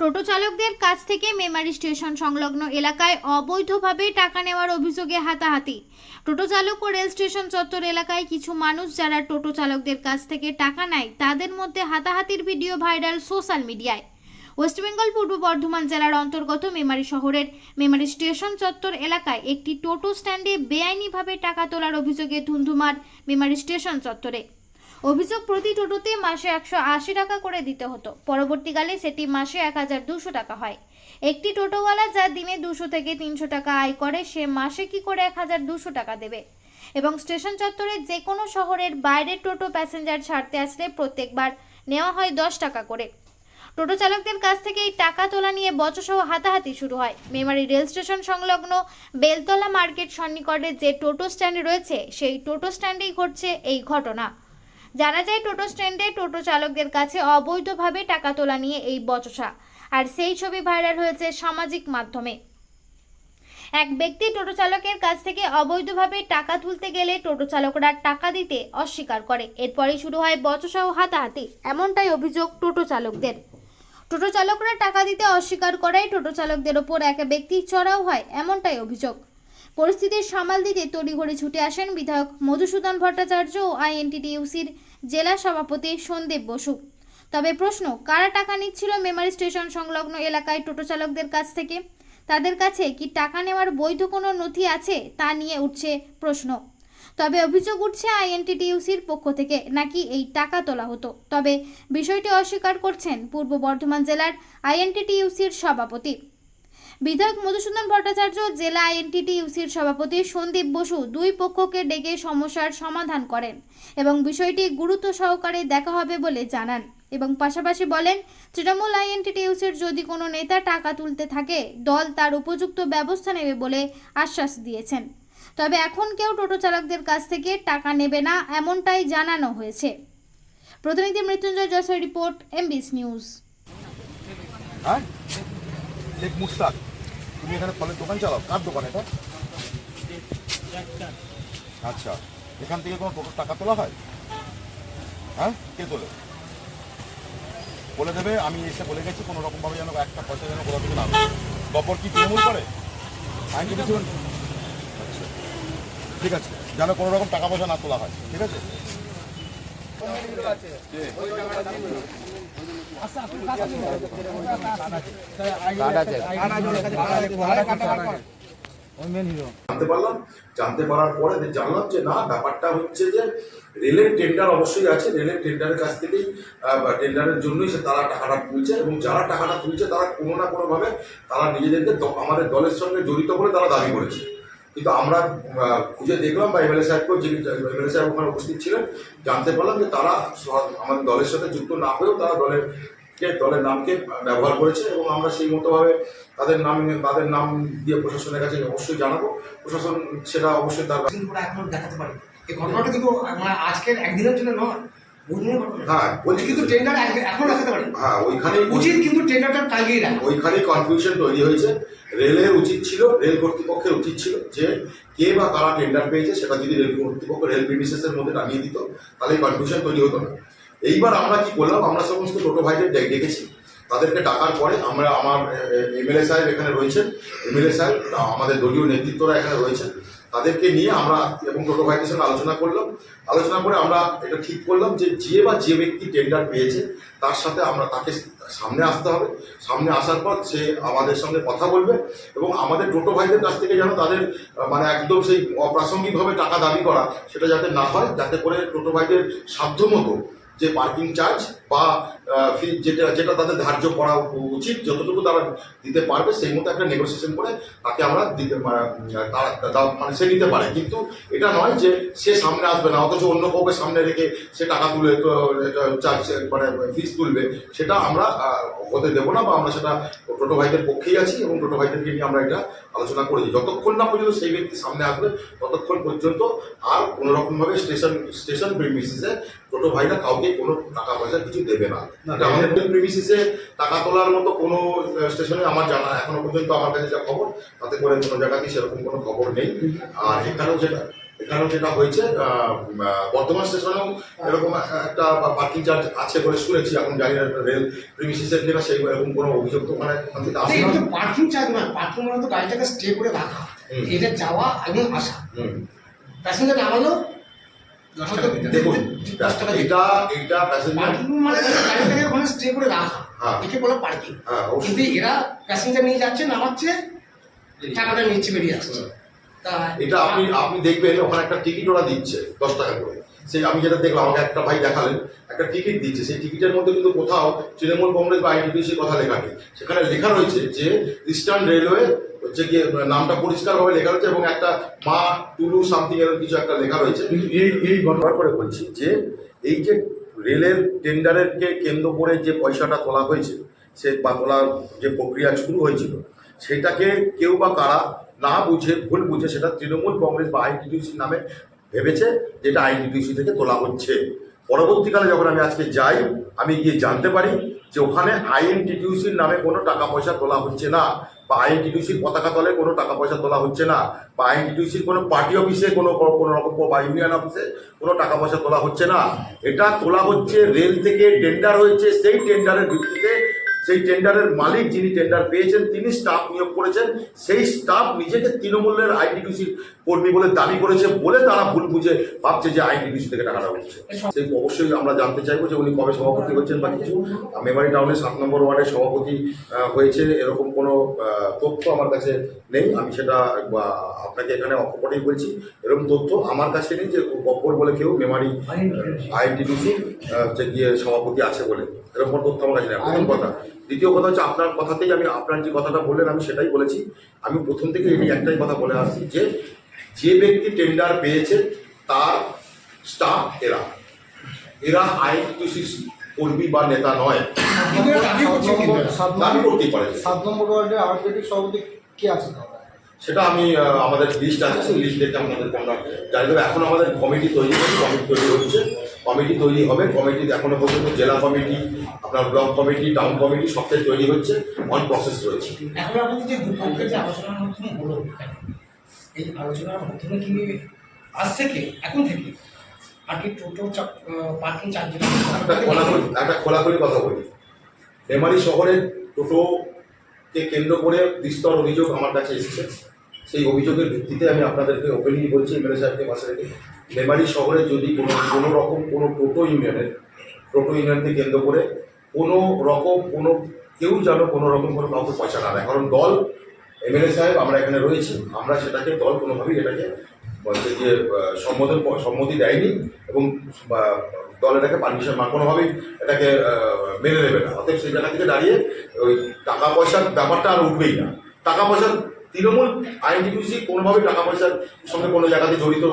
টোটো চালকদের কাছ থেকে মেমারি স্টেশন সংলগ্ন এলাকায় অবৈধভাবে টাকা নেওয়ার অভিযোগে হাতাহাতি। টোটো চালক ও রেল স্টেশন চত্বর এলাকায় কিছু মানুষ যারা টোটো চালকদের কাছ থেকে টাকা নেয়, তাদের মধ্যে হাতাহাতির ভিডিও ভাইরাল সোশ্যাল মিডিয়ায়। ওয়েস্ট বেঙ্গল পূর্ব বর্ধমান জেলার অন্তর্গত মেমারি শহরের মেমারি স্টেশন চত্বর এলাকায় একটি টোটো স্ট্যান্ডে বেআইনিভাবে টাকা তোলার অভিযোগে ধুন্ধুমার মেমারি স্টেশন চত্বরে অভিযোগ প্রতি টোটোতে মাসে একশো আশি টাকা করে দিতে হতো। পরবর্তীকালে সেটি মাসে এক হাজার দুশো টাকা হয়। একটি টোটোওয়ালা যা দিনে দুশো থেকে তিনশো টাকা আয় করে, সে মাসে কি করে এক হাজার দুশো টাকা দেবে? এবং স্টেশন চত্বরে যে কোনো শহরের বাইরের টোটো প্যাসেঞ্জার ছাড়তে আসলে প্রত্যেকবার নেওয়া হয় দশ টাকা করে। টোটো চালকদের কাছ থেকে এই টাকা তোলা নিয়ে বচসহ হাতাহাতি শুরু হয়। মেমারি রেল স্টেশন সংলগ্ন বেলতলা মার্কেট সন্নিকটে যে টোটো স্ট্যান্ড রয়েছে, সেই টোটো স্ট্যান্ডেই ঘটছে এই ঘটনা। জানা যায়, টোটো স্ট্যান্ডে টোটো চালকদের কাছে অবৈধভাবে টাকা তোলা নিয়ে এই বচসা। আর সেই ছবি ভাইরাল হয়েছে সামাজিক মাধ্যমে। এক ব্যক্তি টোটো চালকের কাছ থেকে অবৈধভাবে টাকা তুলতে গেলে টোটো চালকরা টাকা দিতে অস্বীকার করে। এরপরই শুরু হয় বচসা ও হাতাহাতি। এমনটাই অভিযোগ টোটো চালকদের। টোটো চালকরা টাকা দিতে অস্বীকার করায় টোটো চালকদের ওপর এক ব্যক্তি চড়াও হয়, এমনটাই অভিযোগ। পরিস্থিতির সামাল দিতে তড়িঘড়ি ছুটে আসেন বিধায়ক মধুসূদন ভট্টাচার্য ও আইএনটিটিইউসির জেলা সভাপতি সন্দীপ বসু। তবে প্রশ্ন, কারা টাকা নিচ্ছিল মেমারি স্টেশন সংলগ্ন এলাকায় টোটো চালকদের কাছ থেকে? তাদের কাছে কি টাকা নেওয়ার বৈধ কোনো নথি আছে তা নিয়ে উঠছে প্রশ্ন। তবে অভিযোগ উঠছে আইএনটিটিইউসির পক্ষ থেকে নাকি এই টাকা তোলা হতো। তবে বিষয়টি অস্বীকার করছেন পূর্ব বর্ধমান জেলার আইএনটিটিইউসির সভাপতি। বিধায়ক মধুসূদন ভট্টাচার্য, জেলা আইএনটিটিইউসির সভাপতি সন্দীপ বসু দুই পক্ষকে ডেকে সমস্যার সমাধান করেন এবং বিষয়টি গুরুত্ব সহকারে দেখা হবে বলে জানান। এবং পাশাপাশি বলেন, তৃণমূল আইএনটিটিইউসির যদি কোনো নেতা টাকা তুলতে থাকে, দল তার উপযুক্ত ব্যবস্থা নেবে বলে আশ্বাস দিয়েছেন। তবে এখন কেউ টোটো চালকদের কাছ থেকে টাকা নেবে না এমনটাই জানানো হয়েছে। প্রতিনিধি মৃত্যুঞ্জয় জয়সের রিপোর্ট এমবিস নিউজ। তুমি এখানে ফলের দোকান চালাও? কার দোকান এটা? আচ্ছা। এখান থেকে কোনো টোটো টাকা তোলা হয়? হ্যাঁ? কে তোলে? বলে দেবে, আমি এসে বলে গেছি, কোনো রকমভাবে যেন একটা পয়সা যেন কোথাও থেকে না। গপর কি তৃণমূল করে? আইন কি কিছু আচ্ছা। ঠিক আছে। যেন কোনো রকম টাকা পয়সা না তোলা হয়। ঠিক আছে? জানতে পারলাম, জানতে পারার পরে জানলাম যে না, ব্যাপারটা হচ্ছে যে রেলের টেন্ডার অবশ্যই আছে, রেলের টেন্ডারের কাছ থেকেই টেন্ডারের জন্যই সে তারা টাকাটা তুলছে এবং যারা টাকাটা তুলছে তারা কোনো না কোনোভাবে তারা নিজেদেরকে আমাদের দলের সঙ্গে জড়িত বলে তারা দাবি করেছে। কিন্তু আমরা খুঁজে দেখলাম বা এমএলএ সাহেবকেও যিনি এমএলএ সাহেব ওখানে উপস্থিত ছিলেন জানতে পারলাম যে তারা আমাদের দলের সাথে যুক্ত না হয়েও তারা দলের কে দলের নামকে ব্যবহার করেছে এবং আমরা সেই মতোভাবে তাদের নাম তাদের নাম দিয়ে প্রশাসনের কাছে অবশ্যই জানাব। প্রশাসন সেটা অবশ্যই তার ওরা দেখাতে পারে এই ঘটনাটা কিন্তু মানে আজকের একদিনের জন্য নয় হ্যাঁ বলছি কিন্তু টেন্ডার এখনও পারে হ্যাঁ ওইখানে উচিত কিন্তু টেন্ডারটা টাইগিয়ে রাখা। ওইখানেই কনফিউশন তৈরি হয়েছে। রেলের উচিত ছিল, রেল কর্তৃপক্ষের উচিত ছিল যে কে বা কারা টেন্ডার পেয়েছে সেটা যদি রেল কর্তৃপক্ষ, রেল প্রিমিসেসের মধ্যে নামিয়ে দিত, তাহলে কনফিউশন তৈরি হতো না। এইবার আমরা কি করলাম? আমরা সমস্ত টোটো ভাইদের ডেকেছি। তাদেরকে ডাকার পরে আমরা আমার এমএলএ সাহেব এখানে রয়েছেন। এমএলএ সাহেব, আমাদের দলীয় নেতৃত্বরা এখানে রয়েছেন। তাদেরকে নিয়ে আমরা এবং টোটো ভাইদের সঙ্গে আলোচনা করলাম। আলোচনা করে আমরা এটা ঠিক করলাম যে যে বা যে ব্যক্তি টেন্ডার পেয়েছে, তার সাথে আমরা তাকে সামনে আসতে হবে। সামনে আসার পর সে আমাদের সঙ্গে কথা বলবে এবং আমাদের টোটো ভাইদের কাছ থেকে যেন তাদের মানে একদম সেই অপ্রাসঙ্গিকভাবে টাকা দাবি করা, সেটা যাতে না হয়, যাতে করে টোটো ভাইদের সাধ্যমতো যে পার্কিং চার্জ বা ফি যেটা যেটা তাদের ধার্য করা উচিত, যতটুকু তারা দিতে পারবে, সেই মতো একটা নেগোসিয়েশন করে তাকে আমরা দিতে তারা মানে সে নিতে পারে। কিন্তু এটা নয় যে সে সামনে আসবে না, অথচ অন্য কাউকে সামনে রেখে সে টাকা তুলে চার্জ মানে ফিস তুলবে, সেটা আমরা হতে দেবো না বা আমরা সেটা টোটো ভাইদের পক্ষেই আছি এবং টোটো ভাইদেরকে নিয়ে আমরা এটা আলোচনা করেছি যতক্ষণ না পর্যন্ত সেই ব্যক্তি সামনে আসবে, ততক্ষণ পর্যন্ত আর কোনো রকমভাবে স্টেশন স্টেশন প্রেমিসিসে টোটো ভাইরা কাউকে কোনো টাকা পয়সা কিছু দেবে না। আমাদের প্রেমিসিসে টাকা তোলার মতো কোনো স্টেশনে আমার জানা এখনও পর্যন্ত আমার কাছে যা খবর তাতে করে কোনো জায়গাতেই সেরকম কোনো খবর নেই। আর এখানেও যেটা এখানেও যেটা হয়েছে আহ, স্টেশনেও এরকম একটা পার্কিং চার্জ আছে বলে শুনেছি। এখন জানি না রেল প্রিমিসিসের কিনা সেই এরকম কোনো অভিযোগ তো না তো পার্কিং চার্জ নয় পার্কিং মানে তো গাড়িটাকে স্টে করে রাখা। এটা যাওয়া এবং আসা। প্যাসেঞ্জার নামালো হবে। দেখুন এটা এটা প্যাসেঞ্জার মানে গাড়িটাকে ওখানে স্টে করে রাখা। হ্যাঁ। একে বলে পার্কিং কিন্তু এরা প্যাসেঞ্জার নিয়ে যাচ্ছে নামাচ্ছে টাকাটা নিচ্ছে বেরিয়ে আসছে। তা এটা আপনি আপনি দেখবেন ওখানে একটা টিকিট ওরা দিচ্ছে দশ টাকা করে। সেই আমি যেটা দেখলাম আমাকে একটা ভাই দেখালেন একটা টিকিট দিচ্ছে। সেই টিকিটের মধ্যে কিন্তু কোথাও তৃণমূল কংগ্রেস বা আইডিপিসির কথা লেখা নেই। সেখানে লেখা রয়েছে যে ইস্টার্ন রেলওয়ে হচ্ছে গিয়ে নামটা পরিষ্কারভাবে লেখা রয়েছে এবং একটা মা টুলু সামথিং এরকম কিছু একটা লেখা রয়েছে। এই এই ঘটনা করে বলছি যে, এই যে রেলের টেন্ডারেরকে কেন্দ্র করে যে পয়সাটা তোলা হয়েছে, সে বা তোলার যে প্রক্রিয়া শুরু হয়েছিল, সেটাকে কেউ বা কারা না বুঝে, ভুল বুঝে, সেটা তৃণমূল কংগ্রেস বা আইনটিটিউসির নামে ভেবেছে যেটা আইনটিটিউসি থেকে তোলা হচ্ছে। পরবর্তীকালে যখন আমি আজকে যাই, আমি গিয়ে জানতে পারি যে ওখানে আইএনটিটিউসির নামে কোনো টাকা পয়সা তোলা হচ্ছে না। বা আইএনটিটিউসির পতাকা তলে কোনো টাকা পয়সা তোলা হচ্ছে না। বা আইএনটিটিউসির কোনো পার্টি অফিসে কোনো কোনো রকম বা ইউনিয়ন অফিসে কোনো টাকা পয়সা তোলা হচ্ছে না। এটা তোলা হচ্ছে রেল থেকে টেন্ডার হয়েছে। সেই টেন্ডারের ভিত্তিতে সেই টেন্ডারের মালিক যিনি টেন্ডার পেয়েছেন তিনি স্টাফ নিয়োগ করেছেন। সেই স্টাফ নিজেকে তৃণমূলের আইটিডিসি কর্মী বলে দাবি করেছে বলে তারা ভুল বুঝে ভাবছে যে আইটিডিসি থেকে টাকাটা উঠছে। সেই অবশ্যই আমরা জানতে চাইব যে উনি কবে সভাপতি হচ্ছেন বা কিছু। মেমারি টাউনের সাত নম্বর ওয়ার্ডে সভাপতি হয়েছে এরকম কোনো তথ্য আমার কাছে নেই। আমি সেটা আপনাকে এখানে অকপটেই বলছি। এরকম তথ্য আমার কাছে নেই যে গপ্পর বলে কেউ মেমারি আইনটিডিসি যে গিয়ে সভাপতি আছে বলে। এরকম তথ্য আমার কাছে নেই। প্রথম কথা। দ্বিতীয় কথা হচ্ছে আপনার কথাতেই আমি আপনার যে কথাটা বললেন আমি সেটাই বলেছি। আমি প্রথম থেকে এটি একটাই কথা বলে আসছি যে যে ব্যক্তি টেন্ডার পেয়েছে তার স্টাফ এরা। এরা আইন আইনটিডিসি কর্মী বা নেতা নয়। দাবি করতেই পারে সাত নম্বর ওয়ার্ডে আউটলেটিক সভাপতি কে আছে সেটা আমি আমাদের লিস্ট আছে সেই লিস্ট দেখে আপনাদেরকে আমরা জানিয়ে দেবো এখন আমাদের কমিটি তৈরি হচ্ছে কমিটি তৈরি হচ্ছে। কমিটি তৈরি হবে কমিটি এখনও পর্যন্ত জেলা কমিটি আপনার ব্লক কমিটি টাউন কমিটি সবটাই তৈরি হচ্ছে অন প্রসেস রয়েছে। এখন যে দুপক্ষের যে আলোচনার মাধ্যমে হলো এই আলোচনার মাধ্যমে কি আজ থেকে এখন থেকে? আর কি টোটো পার্কিং চার্জ একটা খোলাখুলি একটা খোলাখুলি কথা বলি। মেমারি শহরের টোটোকে কেন্দ্র করে বিস্তর অভিযোগ আমার কাছে এসেছে। সেই অভিযোগের ভিত্তিতে আমি আপনাদেরকে ওপেনলি বলছি এমএলএ সাহেবকে পাশে রেখে। মেমারি শহরে যদি কোনো কোনো রকম কোনো টোটো ইউনিয়নের টোটো ইউনিয়নকে কেন্দ্র করে কোনো রকম কোনো কেউ যেন কোনো রকম কোনো কাউকে পয়সা না দেয়। কারণ দল এমএলএ সাহেব আমরা এখানে রয়েছি আমরা সেটাকে দল কোনোভাবেই এটাকে যে আহ, সম্বোধন সম্মতি দেয়নি এবং দল এটাকে পারমিশন মা কোনোভাবেই এটাকে মেনে নেবে না। অতএব সেই জায়গা থেকে দাঁড়িয়ে ওই টাকা পয়সার ব্যাপারটা আর উঠবেই না। টাকা পয়সা তৃণমূল আইনজীবী কোনোভাবে টাকা পয়সার সঙ্গে কোনো জায়গাতে জড়িত